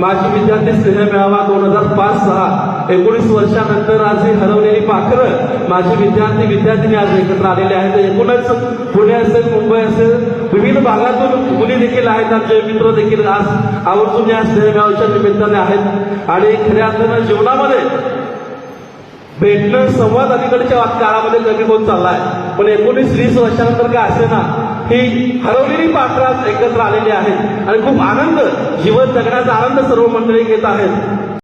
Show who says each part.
Speaker 1: माझी विद्यार्थी स्नेह मेळावा दोन हजार पाच सहा. एकोणीस वर्षानंतर आज ही हरवलेली पाखरं माझे विद्यार्थी विद्यार्थिनी आज एकत्र आलेले आहेत. एकूणच पुणे असेल मुंबई असेल विविध भागातून मुली देखील आहेत. आमचे मित्र देखील आज आवर्जून या स्नेह मेळाव्याच्या निमित्ताने आहेत. आणि खऱ्या अर्थानं जीवनामध्ये भेटणं संवाद अलीकडच्या काळामध्ये कमी होत चाललाय. पण एकोणीस वीस वर्षानंतर काय असे ना ही हरवलेली पात्रात आज एकत्र आलेली आहेत. आणि खूप आनंद जीवन जगण्याचा आनंद सर्व मंडळी घेत आहेत.